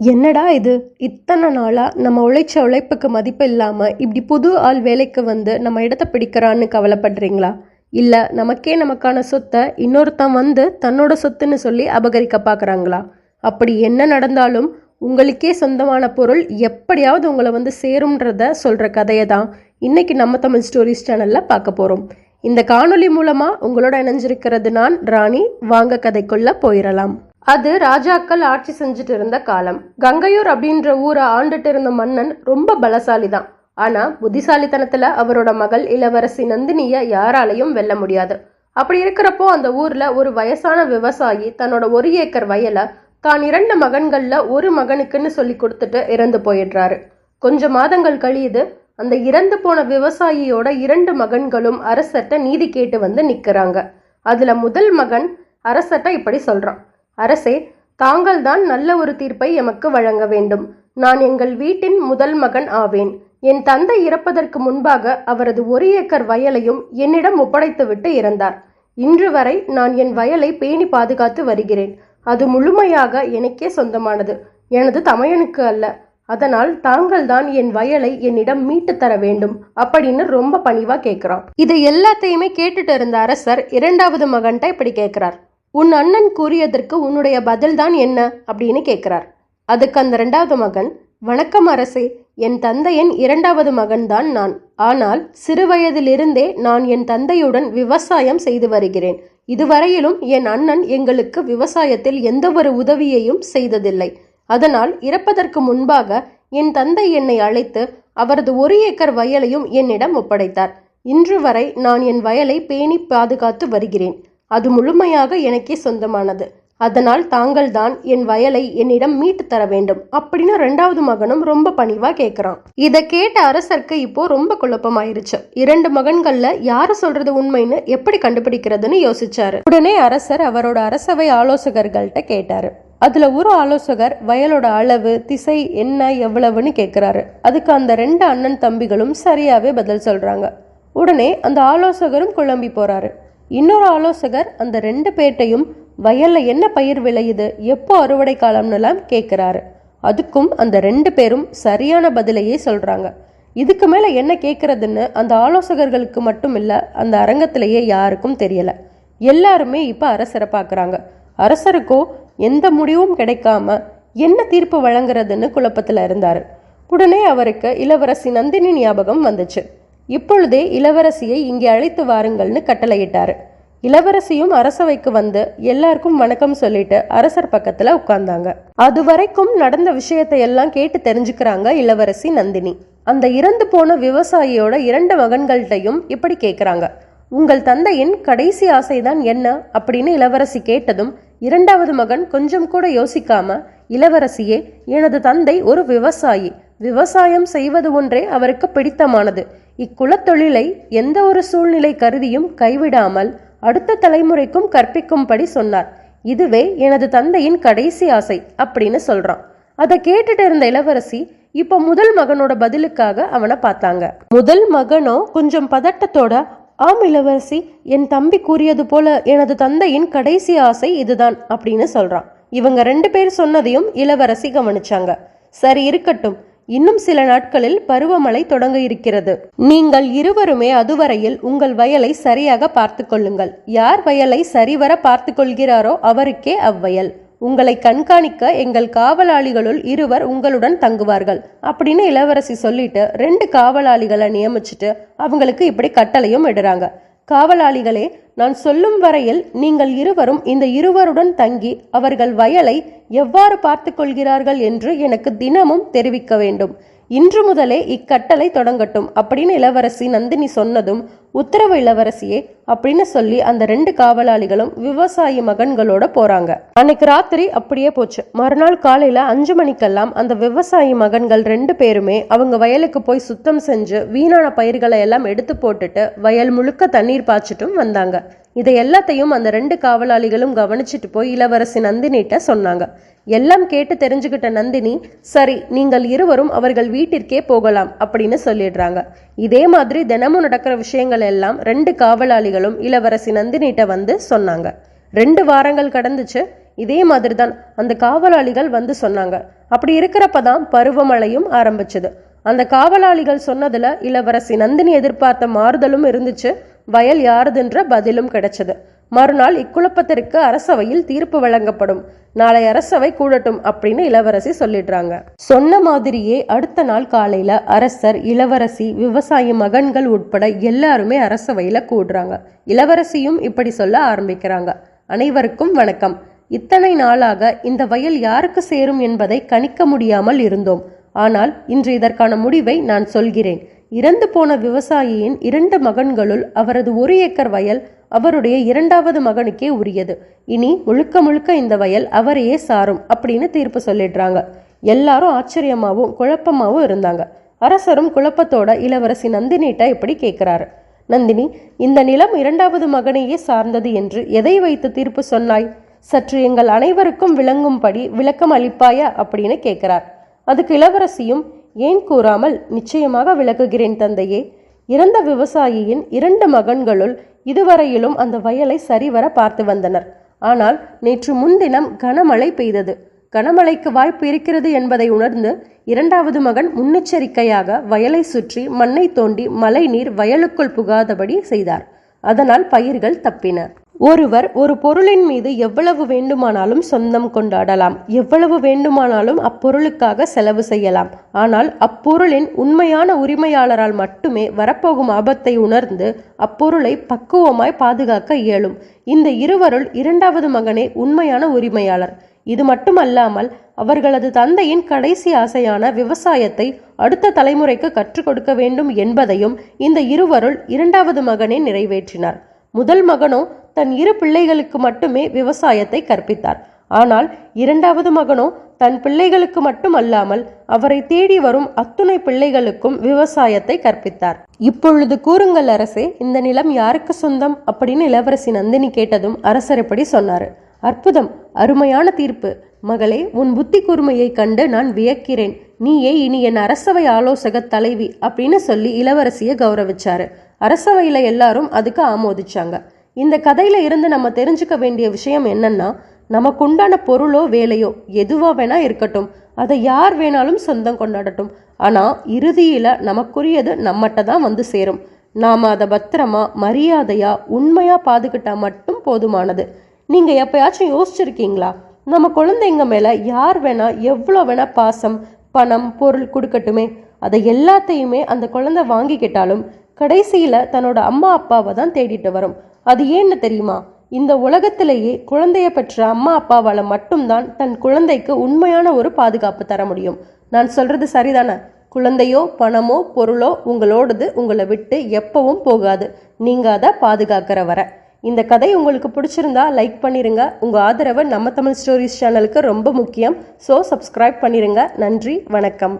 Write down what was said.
என்னடா இது? இத்தனை நாளாக நம்ம உழைச்ச உழைப்புக்கு மதிப்பு இல்லாமல் இப்படி புது ஆள் வேலைக்கு வந்து நம்ம இடத்த பிடிக்கிறான்னு கவலைப்படுறீங்களா? இல்லை நமக்கே நமக்கான சொத்தை இன்னொருத்தன் வந்து தன்னோட சொத்துன்னு சொல்லி அபகரிக்க பார்க்குறாங்களா அப்படி என்ன நடந்தாலும் உங்களுக்கே சொந்தமான பொருள் எப்படியாவது உங்களை வந்து சேரும்ன்றத சொல்கிற கதையை தான் இன்னைக்கு நம்ம தமிழ் ஸ்டோரிஸ் சேனலில் பார்க்க போகிறோம் இந்த காணொலி மூலமாக உங்களோட இணைஞ்சிருக்கிறது நான் ராணி. வாங்க கதைக்குள்ளே போயிடலாம் அது ராஜாக்கள் ஆட்சி செஞ்சுட்டு இருந்த காலம். கங்கையூர் அப்படின்ற ஊரை ஆண்டுட்டு இருந்த மன்னன் ரொம்ப பலசாலி தான் ஆனா புத்திசாலித்தனத்துல அவரோட மகள் இளவரசி நந்தினிய யாராலையும் வெல்ல முடியாது. அப்படி இருக்கிறப்போ அந்த ஊர்ல ஒரு வயசான விவசாயி தன்னோட ஒரு ஏக்கர் வயலை தான் இரண்டு மகன்கள்ல ஒரு மகனுக்குன்னு சொல்லி கொடுத்துட்டு இறந்து போயிடுறாரு. கொஞ்ச மாதங்கள் கழியுது அந்த இறந்து போன விவசாயியோட இரண்டு மகன்களும் அரசர்கிட்ட நீதி கேட்டு வந்து நிக்கிறாங்க. அதுல முதல் மகன் அரசர்கிட்ட இப்படி சொல்றான். அரசே தாங்கள்தான் நல்ல ஒரு தீர்ப்பை எமக்கு வழங்க வேண்டும். நான் எங்கள் வீட்டின் முதல் மகன் ஆவேன். என் தந்தை இறப்பதற்கு முன்பாக அவரது ஒரு ஏக்கர் வயலையும் என்னிடம் ஒப்படைத்துவிட்டு இறந்தார். இன்று வரை நான் என் வயலை பேணி பாதுகாத்து வருகிறேன். அது முழுமையாக எனக்கே சொந்தமானது. எனது தமையனுக்கு அல்ல. அதனால் தாங்கள் தான் என் வயலை என்னிடம் மீட்டு தர வேண்டும் அப்படின்னு ரொம்ப பணிவா கேட்கிறான். இது எல்லாத்தையுமே கேட்டுட்டு இருந்த அரசர் இரண்டாவது மகன்கிட்ட இப்படி கேட்கிறார். உன் அண்ணன் கூறியதற்கு உன்னுடைய பதில்தான் என்ன? அப்படின்னு கேட்கிறார். அதுக்கு அந்த ரெண்டாவது மகன் வணக்கம் அரசே என் தந்தையின் இரண்டாவது மகன்தான் நான். ஆனால் சிறுவயதிலிருந்தே நான் என் தந்தையுடன் விவசாயம் செய்து வருகிறேன். இதுவரையிலும் என் அண்ணன் எங்களுக்கு விவசாயத்தில் எந்த ஒரு உதவியையும் செய்ததில்லை. அதனால் இறப்பதற்கு முன்பாக என் தந்தை என்னை அழைத்து அவரது ஒரு ஏக்கர் வயலையும் என்னிடம் ஒப்படைத்தார். இன்று வரை நான் என் வயலை பேணி பாதுகாத்து வருகிறேன். அது முழுமையாக எனக்கே சொந்தமானது. அதனால் தாங்கள் தான் என் வயலை என்னிடம் மீட்டு தர வேண்டும். அப்படின்னு ரெண்டாவது மகனும் ரொம்ப பணிவா கேட்குறான் இதை கேட்ட அரசருக்கு இப்போ ரொம்ப குழப்பமாயிருச்சு. இரண்டு மகன்கள்ல யாரு சொல்றது உண்மைன்னு எப்படி கண்டுபிடிக்கிறதுன்னு யோசிச்சாரு. உடனே அரசர் அவரோட அரசவை ஆலோசகர்கள்ட்ட கேட்டாரு. அதுல ஒரு ஆலோசகர் வயலோட அளவு திசை என்ன எவ்வளவுன்னு கேட்கிறாரு அதுக்கு அந்த ரெண்டு அண்ணன் தம்பிகளும் சரியாவே பதில் சொல்றாங்க. உடனே அந்த ஆலோசகரும் குழம்பி போறாரு. இன்னொரு ஆலோசகர் அந்த ரெண்டு பேர்ட்டையும் வயல்ல என்ன பயிர் விளையுது? எப்போ அறுவடை காலம்னுலாம் கேட்குறாரு. அதுக்கும் அந்த ரெண்டு பேரும் சரியான பதிலையே சொல்றாங்க. இதுக்கு மேல என்ன கேட்கறதுன்னு அந்த ஆலோசகர்களுக்கு மட்டும் இல்ல அந்த அரங்கத்திலேயே யாருக்கும் தெரியல. எல்லாருமே இப்ப அரசரை பார்க்குறாங்க அரசருக்கோ எந்த முடிவும் கிடைக்காம என்ன தீர்ப்பு வழங்குறதுன்னு குழப்பத்துல இருந்தாரு. உடனே அவருக்கு இளவரசி நந்தினி ஞாபகம் வந்துச்சு. இப்பொழுதே இளவரசியை இங்கே அழைத்து வாருங்கள்னு கட்டளையிட்டார். இளவரசியும் அரசவைக்கு வந்து எல்லாருக்கும் வணக்கம் சொல்லிட்டு அரசர் பக்கத்துல உட்கார்ந்தாங்க. அது வரைக்கும் நடந்த விஷயத்தை எல்லாம் கேட்டு தெரிஞ்சுக்கிறாங்க இளவரசி நந்தினி. அந்த இறந்து போன விவசாயியோட இரண்டு மகன்கள்கிட்டையும் இப்படி கேட்குறாங்க உங்கள் தந்தையின் கடைசி ஆசைதான் என்ன? அப்படின்னு இளவரசி கேட்டதும் இரண்டாவது மகன் கொஞ்சம் கூட யோசிக்காம இளவரசியே எனது தந்தை ஒரு விவசாயி. விவசாயம் செய்வது ஒன்றே அவருக்கு பிடித்தமானது. இக்குலத்தொழிலை எந்த ஒரு சூழ்நிலை கருதியும் கைவிடாமல் அடுத்த தலைமுறைக்கும் கற்பிக்கும்படி சொன்னார். இதுவே எனது தந்தையின் கடைசி ஆசை அப்படின்னு சொல்றான். அதை கேட்டுட்டு இருந்த இளவரசி இப்போ முதல் மகனோட பதிலுக்காக அவனை பார்த்தாங்க. முதல் மகனோ கொஞ்சம் பதட்டத்தோட ஆம் இளவரசி என் தம்பி கூறியது போல எனது தந்தையின் கடைசி ஆசை இதுதான் அப்படின்னு சொல்றான். இவங்க ரெண்டு பேர் சொன்னதையும் இளவரசி கவனிச்சாங்க. சரி இருக்கட்டும் இன்னும் சில நாட்களில் பருவமழை தொடங்க இருக்கிறது. நீங்கள் இருவருமே அதுவரையில் உங்கள் வயலை சரியாக பார்த்து கொள்ளுங்கள். யார் வயலை சரிவர பார்த்து கொள்கிறாரோ அவருக்கே அவ்வயல். உங்களை கண்காணிக்க எங்கள் காவலாளிகளுள் இருவர் உங்களுடன் தங்குவார்கள். அப்படின்னு இளவரசி சொல்லிட்டு ரெண்டு காவலாளிகளை நியமிச்சுட்டு அவங்களுக்கு இப்படி கட்டளையும் இடுறாங்க காவலாளிகளே நான் சொல்லும் வரையில் நீங்கள் இருவரும் இந்த இருவருடன் தங்கி அவர்கள் வயலை எவ்வாறு பார்த்து கொள்கிறார்கள் என்று எனக்கு தினமும் தெரிவிக்க வேண்டும். இன்று முதலே இக்கட்டளை தொடங்கட்டும் அப்படின்னு இளவரசி நந்தினி சொன்னதும் உத்தரவு இளவரசியே அப்படின்னு சொல்லி அந்த ரெண்டு காவலாளிகளும் விவசாயி மகன்களோட போறாங்க. அன்னைக்கு ராத்திரி அப்படியே போச்சு. மறுநாள் காலையில அஞ்சு மணிக்கெல்லாம் அந்த விவசாயி மகன்கள் ரெண்டு பேருமே அவங்க வயலுக்கு போய் சுத்தம் செஞ்சு வீணான பயிர்களை எல்லாம் எடுத்து போட்டுட்டு வயல் முழுக்க தண்ணீர் பாய்ச்சிட்டும் வந்தாங்க. இதை எல்லாத்தையும் அந்த ரெண்டு காவலாளிகளும் கவனிச்சிட்டு போய் இளவரசி நந்தினிட்ட சொன்னாங்க. எல்லாம் கேட்டு தெரிஞ்சுக்கிட்ட நந்தினி சரி நீங்கள் இருவரும் அவர்கள் வீட்டிற்கே போகலாம் அப்படின்னு சொல்லிடுறாங்க. இதே மாதிரி தினமும் நடக்கிற விஷயங்கள் எல்லாம் ரெண்டு காவலாளிகளும் இளவரசி நந்தினிட்ட வந்து சொன்னாங்க. ரெண்டு வாரங்கள் கடந்துச்சு. இதே மாதிரி தான் அந்த காவலாளிகள் வந்து சொன்னாங்க. அப்படி இருக்கிறப்ப தான் பருவமழையும் ஆரம்பிச்சது. அந்த காவலாளிகள் சொன்னதுல இளவரசி நந்தினி எதிர்பார்த்த மாறுதலும் இருந்துச்சு. வயல் யாருதுன்ற பதிலும் கிடைச்சது. மறுநாள் இக்குழப்பத்திற்கு அரசவையில் தீர்ப்பு வழங்கப்படும். நாளை அரசவை கூடட்டும் அப்படின்னு இளவரசி சொல்லிடுறாங்க. சொன்ன மாதிரியே அடுத்த நாள் காலையில அரசர் இளவரசி விவசாயி மகன்கள் உட்பட எல்லாருமே அரசவையில கூடுறாங்க. இளவரசியும் இப்படி சொல்ல ஆரம்பிக்கிறாங்க. அனைவருக்கும் வணக்கம். இத்தனை நாளாக இந்த வயல் யாருக்கு சேரும் என்பதை கணிக்க முடியாமல் இருந்தோம். ஆனால் இன்று இதற்கான முடிவை நான் சொல்கிறேன். இறந்து போன விவசாயியின் இரண்டு மகன்களுள் அவரது ஒரு ஏக்கர் வயல் அவருடைய இரண்டாவது மகனுக்கே உரியது. இனி முழுக்க முழுக்க இந்த வயல் அவரையே சாரும் அப்படின்னு தீர்ப்பு சொல்லிடுறாங்க. எல்லாரும் ஆச்சரியமாகவும் குழப்பமாகவும் இருந்தாங்க. அரசரும் குழப்பத்தோட இளவரசி நந்தினிட்ட இப்படி கேட்கிறாரு. நந்தினி இந்த நிலம் இரண்டாவது மகனையே சார்ந்தது என்று எதை வைத்து தீர்ப்பு சொன்னாய்? சற்று எங்கள் அனைவருக்கும் விளங்கும்படி விளக்கம் அளிப்பாயா? அப்படின்னு கேட்கிறார். அதுக்கு இளவரசியும் ஏன் கூறாமல் நிச்சயமாக விளக்குகிறேன் தந்தையே. இறந்த விவசாயியின் இரண்டு மகன்களுள் இதுவரையிலும் அந்த வயலை சரிவர பார்த்து வந்தனர். ஆனால் நேற்று முன்தினம் கனமழை பெய்தது. கனமழைக்கு வாய்ப்பு இருக்கிறது என்பதை உணர்ந்து இரண்டாவது மகன் முன்னெச்சரிக்கையாக வயலை சுற்றி மண்ணை தோண்டி மழை நீர் வயலுக்குள் புகாதபடி செய்தார். அதனால் பயிர்கள் தப்பின. ஒருவர் ஒரு பொருளின் மீது எவ்வளவு வேண்டுமானாலும் சொந்தம் கொண்டாடலாம். எவ்வளவு வேண்டுமானாலும் அப்பொருளுக்காக செலவு செய்யலாம். ஆனால் அப்பொருளின் உண்மையான உரிமையாளரால் மட்டுமே வரப்போகும் ஆபத்தை உணர்ந்து அப்பொருளை பக்குவமாய் பாதுகாக்க இயலும். இந்த இருவருள் இரண்டாவது மகனே உண்மையான உரிமையாளர். இது மட்டுமல்லாமல் அவர்களது தந்தையின் கடைசி ஆசையான விவசாயத்தை அடுத்த தலைமுறைக்கு கற்றுக் கொடுக்க வேண்டும் என்பதையும் இந்த இருவருள் இரண்டாவது மகனே நிறைவேற்றினார். முதல் மகனோ தன் இரு பிள்ளைகளுக்கு மட்டுமே விவசாயத்தை கற்பித்தார். ஆனால் இரண்டாவது மகனோ தன் பிள்ளைகளுக்கு மட்டுமல்லாமல் அவரை தேடி வரும் அத்துணை பிள்ளைகளுக்கும் விவசாயத்தை கற்பித்தார். இப்பொழுது கூறுங்கள் அரசே இந்த நிலம் யாருக்கு சொந்தம்? அப்படின்னு இளவரசி நந்தினி கேட்டதும் அரசர் இப்படி சொன்னார். அற்புதம் அருமையான தீர்ப்பு. மகளே உன் புத்தி கூர்மையை கண்டு நான் வியக்கிறேன். நீயே இனி என் அரசவை ஆலோசக தலைவி அப்படின்னு சொல்லி இளவரசியை கௌரவிச்சாரு. அரசவையில் எல்லாரும் அதுக்கு ஆமோதிச்சாங்க. இந்த கதையில இருந்து நம்ம தெரிஞ்சுக்க வேண்டிய விஷயம் என்னன்னா நமக்கு உண்டான பொருளோ வேலையோ எதுவா வேணா இருக்கட்டும். அதை யார் வேணாலும் சொந்தம் கொண்டாடட்டும். ஆனா இறுதியில நமக்குரியது நம்மகிட்ட தான் வந்து சேரும். நாம அதை பத்திரமா மரியாதையா உண்மையா பாதுகிட்டா மட்டும் போதுமானது. நீங்க எப்பயாச்சும் யோசிச்சிருக்கீங்களா? நம்ம குழந்தைங்க மேல யார் வேணா எவ்வளோ வேணா பாசம் பணம் பொருள் கொடுக்கட்டுமே. அதை எல்லாத்தையுமே அந்த குழந்தை வாங்கிக்கிட்டாலும் கடைசியில தன்னோட அம்மா அப்பாவை தான் தேடிட்டு வரும். அது ஏன்னு தெரியுமா? இந்த உலகத்திலேயே குழந்தைய பெற்ற அம்மா அப்பாவால் மட்டும்தான் தன் குழந்தைக்கு உண்மையான ஒரு பாதுகாப்பு தர முடியும். நான் சொல்றது சரிதானே? குழந்தையோ பணமோ பொருளோ உங்களோடது உங்களை விட்டு எப்பவும் போகாது. நீங்க அதை பாதுகாக்கிற வர இந்த கதை உங்களுக்கு பிடிச்சிருந்தா லைக் பண்ணிருங்க. உங்க ஆதரவு நம்ம தமிழ் ஸ்டோரிஸ் சேனலுக்கு ரொம்ப முக்கியம். ஸோ சப்ஸ்கிரைப் பண்ணிருங்க. நன்றி வணக்கம்.